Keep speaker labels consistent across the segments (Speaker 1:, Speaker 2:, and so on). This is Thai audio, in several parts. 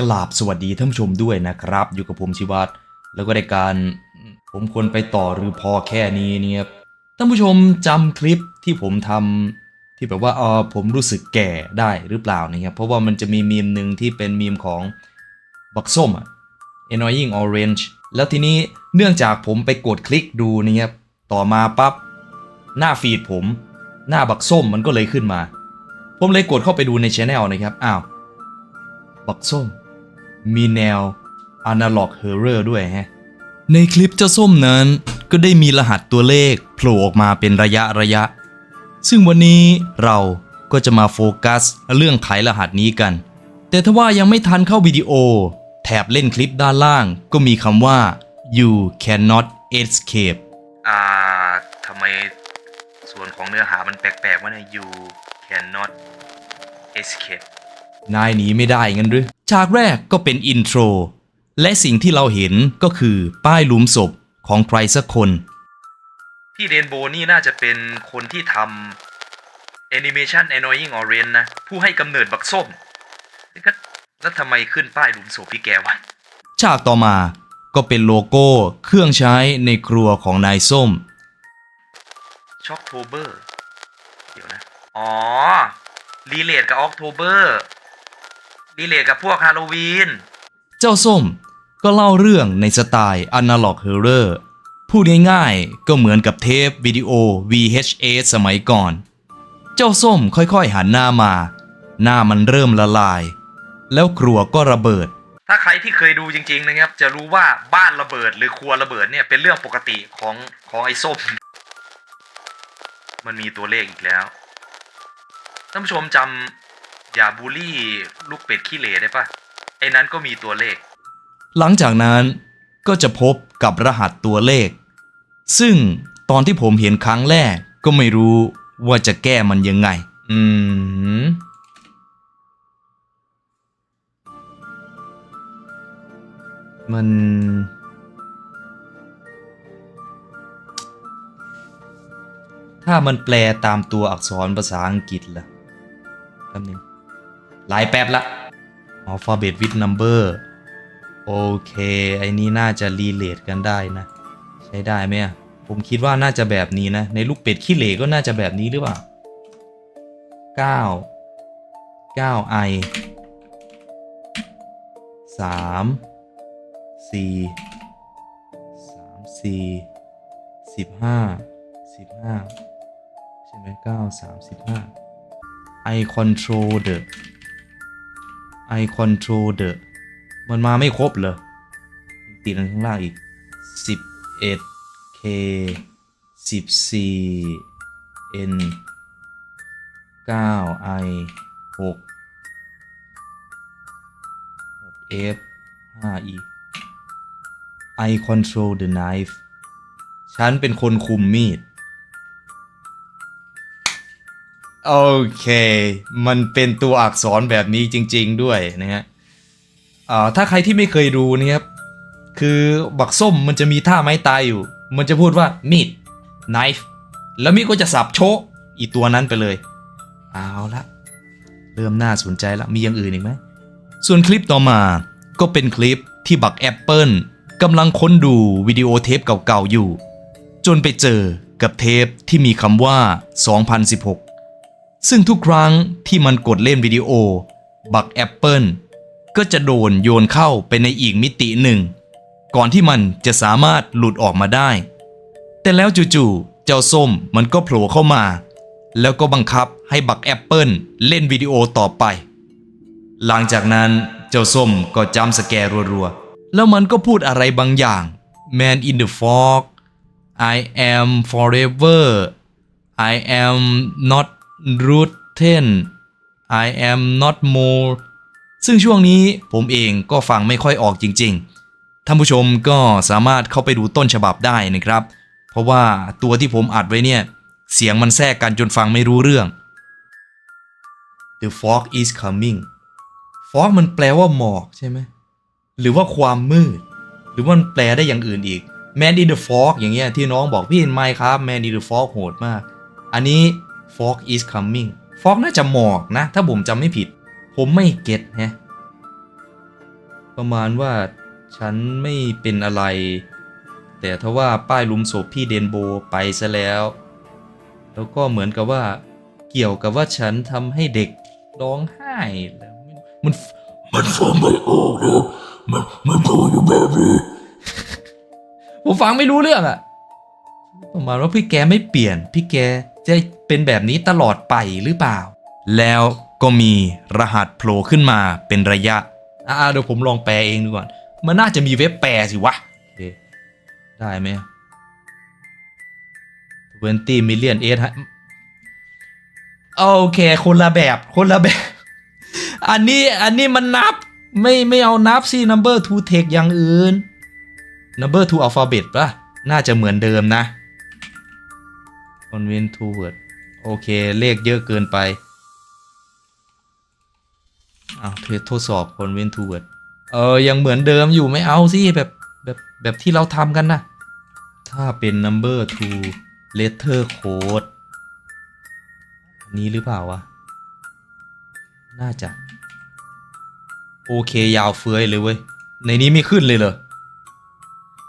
Speaker 1: กราบสวัสดีท่านผู้ชมด้วยนะครับ อยู่กับผมชิวัตรแล้วก็ได้การผมควรไปต่อหรือพอแค่นี้เนี่ยท่านผู้ชมจำคลิปที่ผมทำที่แบบว่าเออผมรู้สึกแก่ได้หรือเปล่านะครับเพราะว่ามันจะมีมีมหนึ่งที่เป็นมีมของบักส้มอะ annoying orange แล้วทีนี้เนื่องจากผมไปกดคลิกดูนะครับต่อมาปั๊บหน้าฟีดผม หน้าบักส้มมันก็เลยขึ้นมา ผมเลยกดเข้าไปดูในช anel นะครับอ้าวบักส้ม มีแนว Analog Horror ด้วยแฮะ ในคลิปเจ้าส้มนั้นก็ได้มีรหัสตัวเลขโผล่ออกมาเป็นระยะระยะ ซึ่งวันนี้เราก็จะมาโฟกัสเรื่องไขรหัสนี้กัน แต่ถ้าว่ายังไม่ทันเข้าวิดีโอ แถบเล่นคลิปด้านล่างก็มีคำว่า you cannot escape อ่าทำไมส่วนของเนื้อหามันแปลกๆว่าเนี่ย you cannot escape นายหนีไม่ได้งั้นหรือฉากแรกก็เป็นอินโทร และสิ่งที่เราเห็นก็คือป้ายหลุมศพของใครสักคนพี่เรนโบนี่น่าจะเป็นคนที่ทำแอนิเมชัน Annoying Orange นะ ผู้ให้กำเนิดบักส้มแล้วก็แล้วทำไมขึ้นป้ายหลุมศพพี่แกวะฉากต่อมาก็เป็นโลโก้เครื่องใช้ในครัวของนายส้มช็อกโทเบอร์ เดี๋ยวนะ อ๋อรีเลทกับออกโทเบอร์ รีเลทกับพวกฮาโลวีน เจ้าส้มก็เล่าเรื่องในสไตล์ Analog Horror พูดง่ายๆก็เหมือนกับเทปวิดีโอ VHS สมัยก่อน เจ้าส้มค่อยๆหันหน้ามา หน้ามันเริ่มละลาย แล้วครัวก็ระเบิด ถ้าใครที่เคยดูจริงๆนะครับ จะรู้ว่าบ้านระเบิดหรือครัวระเบิดเนี่ยเป็นเรื่องปกติของของไอ้ส้ม มันมีตัวเลขอีกแล้วท่านผู้ชมจำ อย่าบูลลี่ลูกเป็ดขี้เหร่ได้ปะไอ้นั้นก็มีตัวเลข หลังจากนั้นก็จะพบกับรหัสตัวเลข ซึ่งตอนที่ผมเห็นครั้งแรกก็ไม่รู้ว่าจะแก้มันยังไง อืม มัน ถ้ามันแปลตามตัวอักษรภาษาอังกฤษล่ะแป๊บนึง หลายแป๊บละ Alphabet with number โอเค ไอ้นี้น่าจะรีเลทกันได้นะ ใช้ได้ไหมผมคิดว่าน่าจะแบบนี้นะ ในลูกเป็ดขี้เหร่ก็น่าจะแบบนี้หรือเปล่า 9 9 i 3 4 3 4 15 15 ใช่ไหม9 3 15 i control the i control the มันมาไม่ครบเหรอติดอันข้างล่างอีก 11 k 14 n 9 i 6 6 f 5 e I control the knife ฉันเป็นคนคุมมีด โอเค มันเป็นตัวอักษรแบบนี้จริง ๆ ด้วยนะฮะอ่าถ้าใครที่ไม่เคยดูนะครับ คือบักส้มมันจะมีท่าไม้ตายอยู่ มันจะพูดว่ามีด knife แล้วมีดก็จะสับโชะอีตัวนั้นไปเลย เอาละเริ่มน่าสนใจละมีอย่างอื่นอีกไหม ส่วนคลิปต่อมาก็เป็นคลิปที่บักแอปเปิลกำลังค้นดูวิดีโอเทปเก่าๆอยู่ จนไปเจอกับเทปที่มีคำว่า 2016 ซึ่งทุกครั้งที่มันกดเล่นวิดีโอ บักแอปเปิลก็จะโดนโยนเข้าไปในอีกมิติหนึ่ง ก่อนที่มันจะสามารถหลุดออกมาได้ แต่แล้วจู่ๆเจ้าส้มมันก็โผล่เข้ามา แล้วก็บังคับให้บักแอปเปิลเล่นวิดีโอต่อไป หลังจากนั้นเจ้าส้มก็จำสแกร์รัวๆ แล้วมันก็พูดอะไรบางอย่าง Man in the fog I am forever I am not rotten I am not more ซึ่งช่วงนี้ผมเองก็ฟังไม่ค่อยออกจริง ๆ ท่านผู้ชมก็สามารถเข้าไปดูต้นฉบับได้นะครับ เพราะว่าตัวที่ผมอัดไว้เนี่ย เสียงมันแทรกกันจนฟังไม่รู้เรื่อง The fog is coming fog มันแปลว่าหมอกใช่ไหม หรือว่าความมืด หรือว่ามันแปลได้อย่างอื่นอีก Man in the fog อย่างเงี้ยที่น้องบอกพี่เห็นไหมครับ Man in the fog โหดมาก อันนี้ fog is coming fog น่าจะหมอกนะ ถ้าผมจำไม่ผิด ผมไม่เก็ตฮะประมาณว่าฉันไม่เป็นอะไร แต่ทว่าป้ายลุมศพพี่เดนโบไปซะแล้ว แล้วก็เหมือนกับว่า เกี่ยวกับว่าฉันทำให้เด็กร้องไห้แล้วมันมันฟังไม่ออกเลยมันมันพูดอยู่แบบนี้ผมฟังไม่รู้เรื่องอะประมาณว่าพี่แกไม่เปลี่ยน พี่แกจะ เป็นแบบนี้ตลอดไปหรือเปล่า แล้วก็มีรหัสโผล่ขึ้นมาเป็นระยะ อ่าเดี๋ยวผมลองแปลเองดูก่อน มันน่าจะมีเว็บแปลสิวะโอเคได้ไหม20 million เอสโอเค คนละแบบคนละแบบ อันนี้อันนี้มันนับไม่ไม่เอานับสิ number to take อย่างอื่น number to alphabet ป่ะ น่าจะเหมือนเดิมนะ convent to word โอเค เลขเยอะเกินไปเอาเทสทดสอบ convent to word เออ ยังเหมือนเดิมอยู่ไม่เอาสิแบบแบบแบบที่เราทำกันนะถ้าเป็น number to letter code อันนี้หรือเปล่าวะ น่าจะ โอเคยาวเฟื้อยเลยเว้ย ในนี้ไม่ขึ้นเลยเหรอ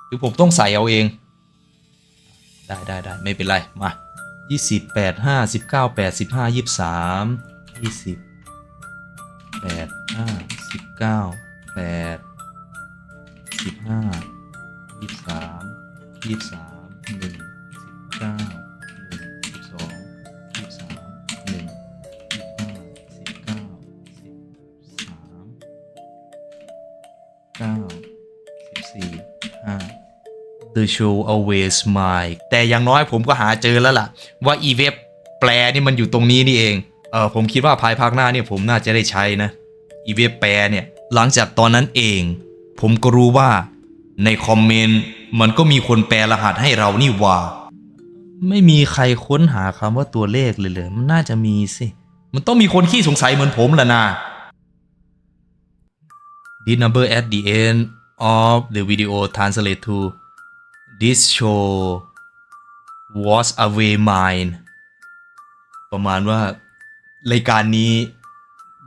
Speaker 1: หรือผมต้องใส่เอาเอง ได้ได้ได้ไม่เป็นไร มา 20 8 5 19 8 15 23 20 8 5 19 8 15 23 23 1 19 1 12 23 1 25 19 13 9 14 5 The show always smile แต่อย่างน้อยผมก็หาเจอแล้วล่ะ ว่าอีเว็บแปลนี่มันอยู่ตรงนี้นี่เองเออผมคิดว่าภายภาคหน้าเนี่ยผมน่าจะได้ใช้นะอีเว็บแปลเนี่ยหลังจากตอนนั้นเอง ผมก็รู้ว่าในคอมเมนต์มันก็มีคนแปลรหัสให้เรานี่ว่า ไม่มีใครค้นหาคำว่าตัวเลขเลยเลยมันน่าจะมีสิ มันต้องมีคนขี้สงสัยเหมือนผมแหละนะ This number at the end of the video translate to This show was away mine ประมาณว่ารายการนี้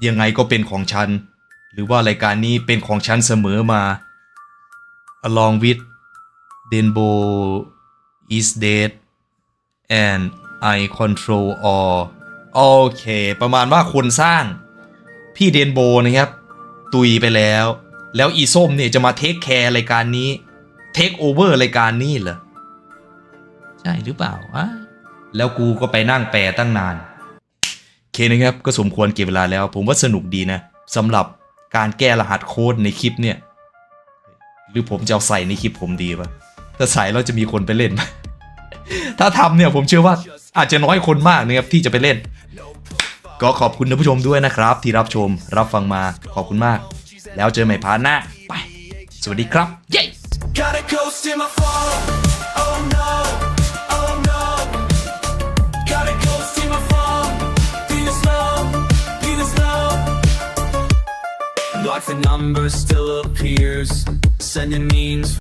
Speaker 1: ยังไงก็เป็นของฉัน หรือว่ารายการนี้เป็นของฉันเสมอมา along with Denbo is dead and I control all โอเค ประมาณว่าคนสร้างพี่เดนโบนะครับ ตุยไปแล้ว แล้วอีส้มเนี่ยจะมาเทคแคร์รายการนี้ เทคโอเวอร์รายการนี้เหรอ ใช่หรือเปล่าวะแล้วกูก็ไปนั่งแปลตั้งนานโอเคนะครับ ก็สมควรเก็บเวลาแล้ว ผมว่าสนุกดีนะสำหรับการแก้รหัสโค้ดในคลิปเนี่ย หรือผมจะเอาใส่ในคลิปผมดีปะถ้าใส่แล้วจะมีคนไปเล่นไหมถ้าทำเนี่ยผมเชื่อว่าอาจจะน้อยคนมากนะครับที่จะไปเล่น ก็ขอบคุณท่านผู้ชมด้วยนะครับ ที่รับชมรับฟังมาขอบคุณมาก แล้วเจอใหม่พาร์ทหน้าไป สวัสดีครับ เย้
Speaker 2: Gotta ghost in my fall. Oh no, oh no. Gotta coast in my slow. Like the number still appears, sending memes.